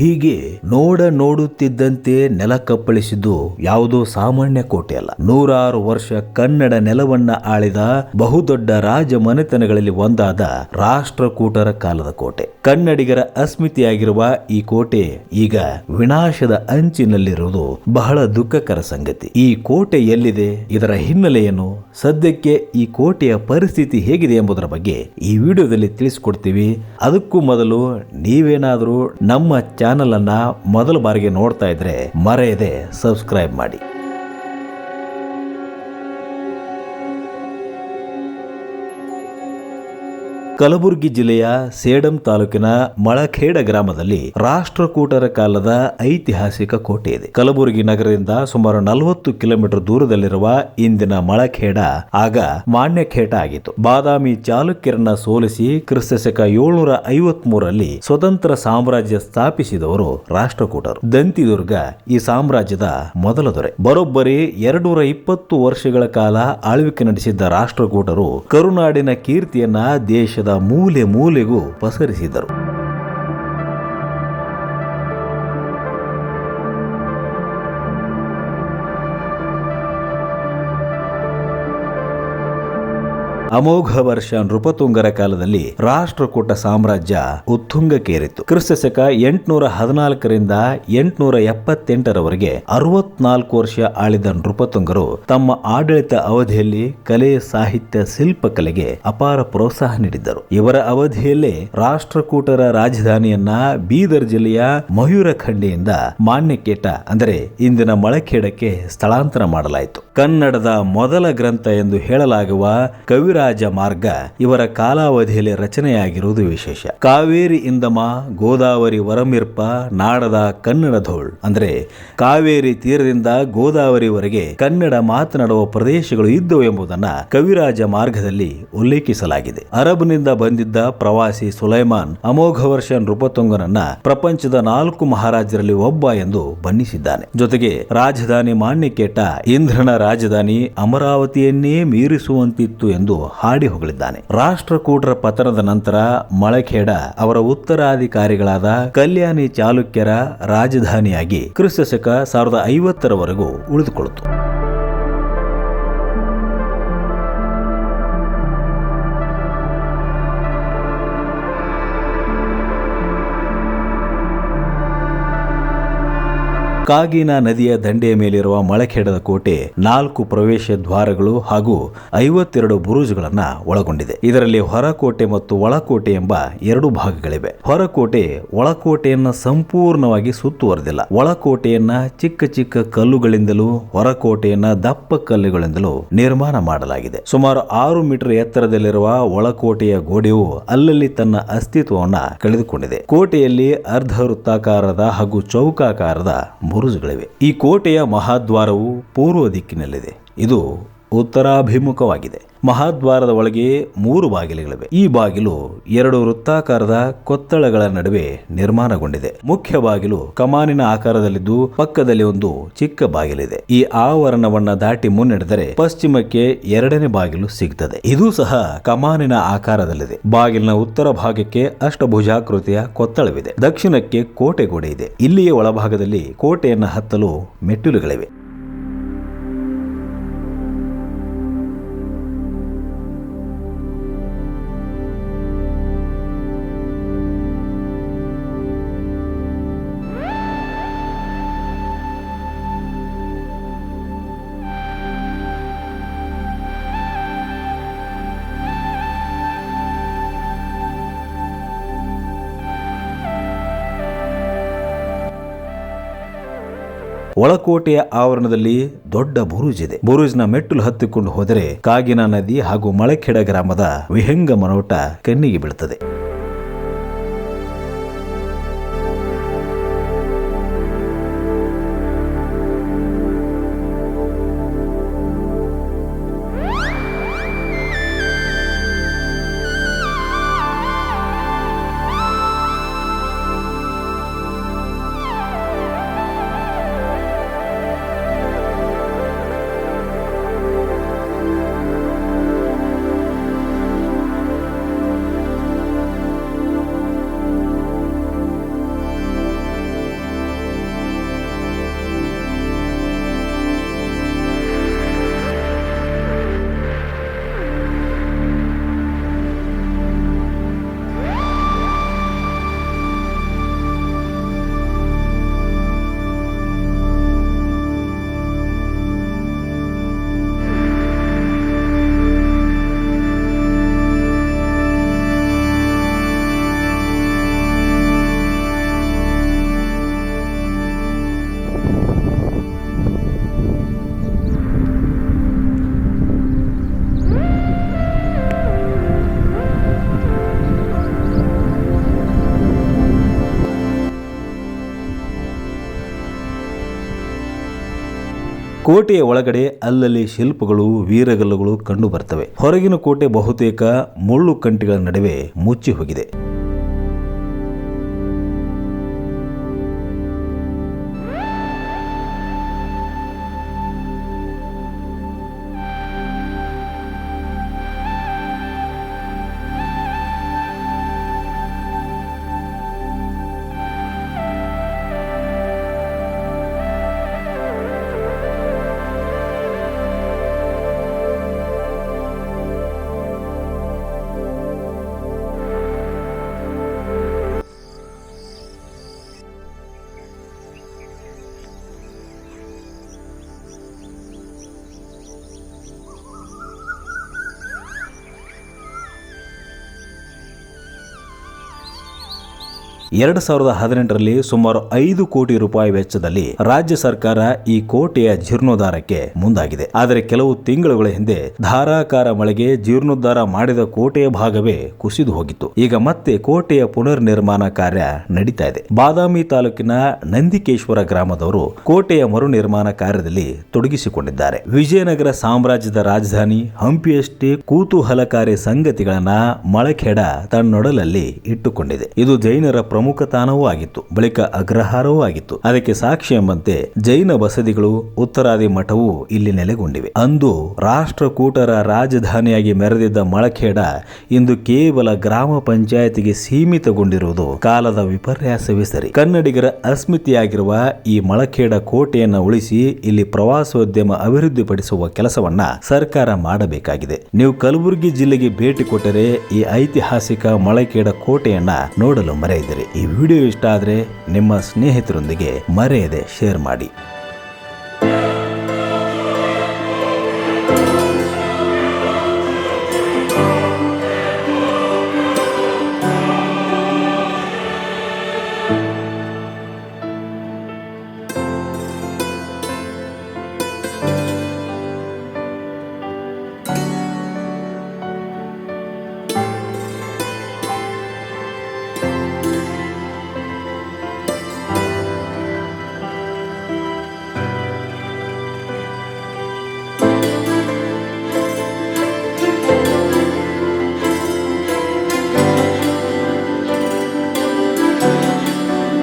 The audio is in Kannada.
ಹೀಗೆ ನೋಡ ನೋಡುತ್ತಿದ್ದಂತೆ ನೆಲ ಕಪ್ಪಳಿಸಿದ್ದು ಯಾವುದೋ ಸಾಮಾನ್ಯ ಕೋಟೆ ಅಲ್ಲ. ನೂರಾರು ವರ್ಷ ಕನ್ನಡ ನೆಲವನ್ನ ಆಳಿದ ಬಹುದೊಡ್ಡ ರಾಜ ಮನೆತನಗಳಲ್ಲಿ ಒಂದಾದ ರಾಷ್ಟ್ರಕೂಟರ ಕಾಲದ ಕೋಟೆ. ಕನ್ನಡಿಗರ ಅಸ್ಮಿತೆಯಾಗಿರುವ ಈ ಕೋಟೆ ಈಗ ವಿನಾಶದ ಅಂಚಿನಲ್ಲಿರುವುದು ಬಹಳ ದುಃಖಕರ ಸಂಗತಿ. ಈ ಕೋಟೆ ಎಲ್ಲಿದೆ? ಇದರ ಹಿನ್ನೆಲೆಯನ್ನು ಸದ್ಯಕ್ಕೆ ಈ ಕೋಟೆಯ ಪರಿಸ್ಥಿತಿ ಹೇಗಿದೆ ಎಂಬುದರ ಬಗ್ಗೆ ಈ ವಿಡಿಯೋದಲ್ಲಿ ತಿಳಿಸ್ಕೊಡ್ತೀವಿ. ಅದಕ್ಕೂ ಮೊದಲು ನೀವೇನಾದರೂ ನಮ್ಮ ಚಾನಲ್ ಅನ್ನ ಮೊದಲ ಬಾರಿಗೆ ನೋಡ್ತಾ ಇದ್ರೆ ಮರೆಯದೆ ಸಬ್ಸ್ಕ್ರೈಬ್ ಮಾಡಿ. ಕಲಬುರಗಿ ಜಿಲ್ಲೆಯ ಸೇಡಂ ತಾಲೂಕಿನ ಮಳಖೇಡ ಗ್ರಾಮದಲ್ಲಿ ರಾಷ್ಟ್ರಕೂಟರ ಕಾಲದ ಐತಿಹಾಸಿಕ ಕೋಟೆ ಇದೆ. ಕಲಬುರಗಿ ನಗರದಿಂದ ಸುಮಾರು ನಲವತ್ತು ಕಿಲೋಮೀಟರ್ ದೂರದಲ್ಲಿರುವ ಇಂದಿನ ಮಳಖೇಡ, ಆಗ ಮಾನ್ಯಖೇಟ ಆಗಿತ್ತು. ಬಾದಾಮಿ ಚಾಲುಕ್ಯರನ್ನ ಸೋಲಿಸಿ ಕ್ರಿಸ್ತಶಕ ಏಳ್ನೂರ ಐವತ್ ಮೂರಲ್ಲಿ ಸ್ವತಂತ್ರ ಸಾಮ್ರಾಜ್ಯ ಸ್ಥಾಪಿಸಿದವರು ರಾಷ್ಟ್ರಕೂಟರು. ದಂತಿದುರ್ಗ ಈ ಸಾಮ್ರಾಜ್ಯದ ಮೊದಲ ದೊರೆ. ಬರೋಬ್ಬರಿ ಎರಡೂರ ಇಪ್ಪತ್ತು ವರ್ಷಗಳ ಕಾಲ ಆಳ್ವಿಕೆ ನಡೆಸಿದ್ದ ರಾಷ್ಟ್ರಕೂಟರು ಕರುನಾಡಿನ ಕೀರ್ತಿಯನ್ನ ದೇಶದ ಮೂಲೆ ಮೂಲೆಗೂ ಪಸರಿಸಿದರು. ಅಮೋಘ ವರ್ಷ ನೃಪತುಂಗರ ಕಾಲದಲ್ಲಿ ರಾಷ್ಟ್ರಕೂಟ ಸಾಮ್ರಾಜ್ಯ ಉತ್ತುಂಗಕ್ಕೇರಿತ್ತು. ಕ್ರಿಸ್ತಶಕ ಎಂಟುನೂರ ಹದಿನಾಲ್ಕರಿಂದ ಎಂಟುನೂರ ಎಪ್ಪತ್ತೆಂಟರವರೆಗೆ ಅರವತ್ನಾಲ್ಕು ವರ್ಷ ಆಳಿದ ನೃಪತುಂಗರು ತಮ್ಮ ಆಡಳಿತ ಅವಧಿಯಲ್ಲಿ ಕಲೆ, ಸಾಹಿತ್ಯ ಶಿಲ್ಪಕಲೆಗೆ ಅಪಾರ ಪ್ರೋತ್ಸಾಹ ನೀಡಿದ್ದರು. ಇವರ ಅವಧಿಯಲ್ಲೇ ರಾಷ್ಟ್ರಕೂಟರ ರಾಜಧಾನಿಯನ್ನ ಬೀದರ್ ಜಿಲ್ಲೆಯ ಮಯೂರಖಂಡಿಯಿಂದ ಮಾನ್ಯಕೇಟ, ಅಂದರೆ ಇಂದಿನ ಮಳಖೇಡಕ್ಕೆ ಸ್ಥಳಾಂತರ ಮಾಡಲಾಯಿತು. ಕನ್ನಡದ ಮೊದಲ ಗ್ರಂಥ ಎಂದು ಹೇಳಲಾಗುವ ಕವಿರಾಜ ಮಾರ್ಗ ಇವರ ಕಾಲಾವಧಿಯಲ್ಲಿ ರಚನೆಯಾಗಿರುವುದು ವಿಶೇಷ. ಕಾವೇರಿ ಇಂದಮ ಗೋದಾವರಿ ವರಮಿರ್ಪ ನಾಡದ ಕನ್ನಡ ಧೋಳ್. ಅಂದ್ರೆ ಕಾವೇರಿ ತೀರದಿಂದ ಗೋದಾವರಿವರೆಗೆ ಕನ್ನಡ ಮಾತನಾಡುವ ಪ್ರದೇಶಗಳು ಇದ್ದವು ಎಂಬುದನ್ನ ಕವಿರಾಜ ಮಾರ್ಗದಲ್ಲಿ ಉಲ್ಲೇಖಿಸಲಾಗಿದೆ. ಅರಬ್ನಿಂದ ಬಂದಿದ್ದ ಪ್ರವಾಸಿ ಸುಲೈಮಾನ್ ಅಮೋಘ ವರ್ಷ ನೃಪತುಂಗನನ್ನ ಪ್ರಪಂಚದ ನಾಲ್ಕು ಮಹಾರಾಜರಲ್ಲಿ ಒಬ್ಬ ಎಂದು ಬಣ್ಣಿಸಿದ್ದಾನೆ. ಜೊತೆಗೆ ರಾಜಧಾನಿ ಮಾನ್ಯಕೇಟ ಇಂದ್ರನ ರಾಜಧಾನಿ ಅಮರಾವತಿಯನ್ನೇ ಮೀರಿಸುವಂತಿತ್ತು ಎಂದು ಹಾಡಿ ಹೊಗಳಿದ್ದಾನೆ. ರಾಷ್ಟ್ರಕೂಟರ ಪತನದ ನಂತರ ಮಳಖೇಡ ಅವರ ಉತ್ತರಾಧಿಕಾರಿಗಳಾದ ಕಲ್ಯಾಣಿ ಚಾಲುಕ್ಯರ ರಾಜಧಾನಿಯಾಗಿ ಕ್ರಿಸ್ತಶಕ ಸಾವಿರದ ಐವತ್ತರವರೆಗೂ ಉಳಿದುಕೊಳ್ಳುತ್ತು. ಕಾಗಿನ ನದಿಯ ದಂಡೆಯ ಮೇಲಿರುವ ಮಳಖೇಡದ ಕೋಟೆ ನಾಲ್ಕು ಪ್ರವೇಶ ದ್ವಾರಗಳು ಹಾಗೂ ಐವತ್ತೆರಡು ಬುರುಜ್ಗಳನ್ನು ಒಳಗೊಂಡಿದೆ. ಇದರಲ್ಲಿ ಹೊರಕೋಟೆ ಮತ್ತು ಒಳಕೋಟೆ ಎಂಬ ಎರಡು ಭಾಗಗಳಿವೆ. ಹೊರಕೋಟೆ ಒಳಕೋಟೆಯನ್ನ ಸಂಪೂರ್ಣವಾಗಿ ಸುತ್ತುವರೆದಿಲ್ಲ. ಒಳಕೋಟೆಯನ್ನ ಚಿಕ್ಕ ಚಿಕ್ಕ ಕಲ್ಲುಗಳಿಂದಲೂ ಹೊರಕೋಟೆಯನ್ನ ದಪ್ಪ ಕಲ್ಲುಗಳಿಂದಲೂ ನಿರ್ಮಾಣ ಮಾಡಲಾಗಿದೆ. ಸುಮಾರು ಆರು ಮೀಟರ್ ಎತ್ತರದಲ್ಲಿರುವ ಒಳಕೋಟೆಯ ಗೋಡೆಯು ಅಲ್ಲಲ್ಲಿ ತನ್ನ ಅಸ್ತಿತ್ವವನ್ನು ಕಳೆದುಕೊಂಡಿದೆ. ಕೋಟೆಯಲ್ಲಿ ಅರ್ಧ ವೃತ್ತಾಕಾರದ ಹಾಗೂ ಚೌಕಾಕಾರದ ಬುರುಜುಗಳಿವೆ ಈ ಕೋಟೆಯ ಮಹಾದ್ವಾರವು ಪೂರ್ವ ದಿಕ್ಕಿನಲ್ಲಿದೆ. ಇದು ಉತ್ತರಾಭಿಮುಖವಾಗಿದೆ. ಮಹಾದ್ವಾರದ ಒಳಗೆ ಮೂರು ಬಾಗಿಲುಗಳಿವೆ. ಈ ಬಾಗಿಲು ಎರಡು ವೃತ್ತಾಕಾರದ ಕೊತ್ತಳಗಳ ನಡುವೆ ನಿರ್ಮಾಣಗೊಂಡಿದೆ. ಮುಖ್ಯ ಬಾಗಿಲು ಕಮಾನಿನ ಆಕಾರದಲ್ಲಿದ್ದು ಪಕ್ಕದಲ್ಲಿ ಒಂದು ಚಿಕ್ಕ ಬಾಗಿಲಿದೆ. ಈ ಆವರಣವನ್ನ ದಾಟಿ ಮುನ್ನಡೆದರೆ ಪಶ್ಚಿಮಕ್ಕೆ ಎರಡನೇ ಬಾಗಿಲು ಸಿಗ್ತದೆ. ಇದು ಸಹ ಕಮಾನಿನ ಆಕಾರದಲ್ಲಿದೆ. ಬಾಗಿಲಿನ ಉತ್ತರ ಭಾಗಕ್ಕೆ ಅಷ್ಟಭುಜಾಕೃತಿಯ ಕೊತ್ತಳವಿದೆ. ದಕ್ಷಿಣಕ್ಕೆ ಕೋಟೆ ಗೋಡೆ ಇದೆ. ಇಲ್ಲಿಯೇ ಒಳಭಾಗದಲ್ಲಿ ಕೋಟೆಯನ್ನು ಹತ್ತಲು ಮೆಟ್ಟಿಲುಗಳಿವೆ. ಒಳಕೋಟೆಯ ಆವರಣದಲ್ಲಿ ದೊಡ್ಡ ಬುರುಜ್ ಇದೆ. ಬುರುಜ್ನ ಮೆಟ್ಟಲು ಹತ್ತಿಕೊಂಡು ಹೋದರೆ ಕಾಗಿನ ನದಿ ಹಾಗೂ ಮಳೆಖೇಡ ಗ್ರಾಮದ ವಿಹಂಗ ಮನೋಟ ಕಣ್ಣಿಗೆ ಬೀಳುತ್ತದೆ ಕೋಟೆಯ ಒಳಗಡೆ ಅಲ್ಲಲ್ಲಿ ಶಿಲ್ಪಗಳು, ವೀರಗಲ್ಲುಗಳು ಕಂಡು ಬರ್ತವೆ. ಹೊರಗಿನ ಕೋಟೆ ಬಹುತೇಕ ಮುಳ್ಳು ಕಂಟಿಗಳ ನಡುವೆ ಮುಚ್ಚಿ ಹೋಗಿದೆ. ಎರಡು ಸಾವಿರದ ಹದಿನೆಂಟರಲ್ಲಿ ಸುಮಾರು ಐದು ಕೋಟಿ ರೂಪಾಯಿ ವೆಚ್ಚದಲ್ಲಿ ರಾಜ್ಯ ಸರ್ಕಾರ ಈ ಕೋಟೆಯ ಜೀರ್ಣೋದ್ಧಾರಕ್ಕೆ ಮುಂದಾಗಿದೆ. ಆದರೆ ಕೆಲವು ತಿಂಗಳುಗಳ ಹಿಂದೆ ಧಾರಾಕಾರ ಮಳೆಗೆ ಜೀರ್ಣೋದ್ಧಾರ ಮಾಡಿದ ಕೋಟೆಯ ಭಾಗವೇ ಕುಸಿದು ಹೋಗಿತ್ತು. ಈಗ ಮತ್ತೆ ಕೋಟೆಯ ಪುನರ್ ನಿರ್ಮಾಣ ಕಾರ್ಯ ನಡೀತಾ ಇದೆ. ಬಾದಾಮಿ ತಾಲೂಕಿನ ನಂದಿಕೇಶ್ವರ ಗ್ರಾಮದವರು ಕೋಟೆಯ ಮರು ನಿರ್ಮಾಣ ಕಾರ್ಯದಲ್ಲಿ ತೊಡಗಿಸಿಕೊಂಡಿದ್ದಾರೆ. ವಿಜಯನಗರ ಸಾಮ್ರಾಜ್ಯದ ರಾಜಧಾನಿ ಹಂಪಿಯಷ್ಟೇ ಕೂತೂಹಲಕಾರಿ ಸಂಗತಿಗಳನ್ನ ಮಳಖೇಡ ತನ್ನೊಡಲಲ್ಲಿ ಇಟ್ಟುಕೊಂಡಿದೆ. ಇದು ಜೈನರ ಪ್ರಮುಖ ತಾಣವೂ ಆಗಿತ್ತು, ಬಳಿಕ ಅಗ್ರಹಾರವೂ ಆಗಿತ್ತು. ಅದಕ್ಕೆ ಸಾಕ್ಷಿ ಎಂಬಂತೆ ಜೈನ ಬಸದಿಗಳು ಉತ್ತರಾದಿ ಮಠವು ಇಲ್ಲಿ ನೆಲೆಗೊಂಡಿವೆ. ಅಂದು ರಾಷ್ಟ್ರಕೂಟರ ರಾಜಧಾನಿಯಾಗಿ ಮೆರೆದಿದ್ದ ಮಳಖೇಡ ಇಂದು ಕೇವಲ ಗ್ರಾಮ ಪಂಚಾಯತಿಗೆ ಸೀಮಿತಗೊಂಡಿರುವುದು ಕಾಲದ ವಿಪರ್ಯಾಸವೇ ಸರಿ. ಕನ್ನಡಿಗರ ಅಸ್ಮಿತೆಯಾಗಿರುವ ಈ ಮಳಖೇಡ ಕೋಟೆಯನ್ನು ಉಳಿಸಿ ಇಲ್ಲಿ ಪ್ರವಾಸೋದ್ಯಮ ಅಭಿವೃದ್ಧಿಪಡಿಸುವ ಕೆಲಸವನ್ನ ಸರ್ಕಾರ ಮಾಡಬೇಕಾಗಿದೆ. ನೀವು ಕಲಬುರಗಿ ಜಿಲ್ಲೆಗೆ ಭೇಟಿ ಕೊಟ್ಟರೆ ಈ ಐತಿಹಾಸಿಕ ಮಳಖೇಡ ಕೋಟೆಯನ್ನ ನೋಡಲು ಮರೆಯದಿರಿ. ಈ ವಿಡಿಯೋ ಇಷ್ಟ ಆದರೆ ನಿಮ್ಮ ಸ್ನೇಹಿತರೊಂದಿಗೆ ಮರೆಯದೆ ಶೇರ್ ಮಾಡಿ.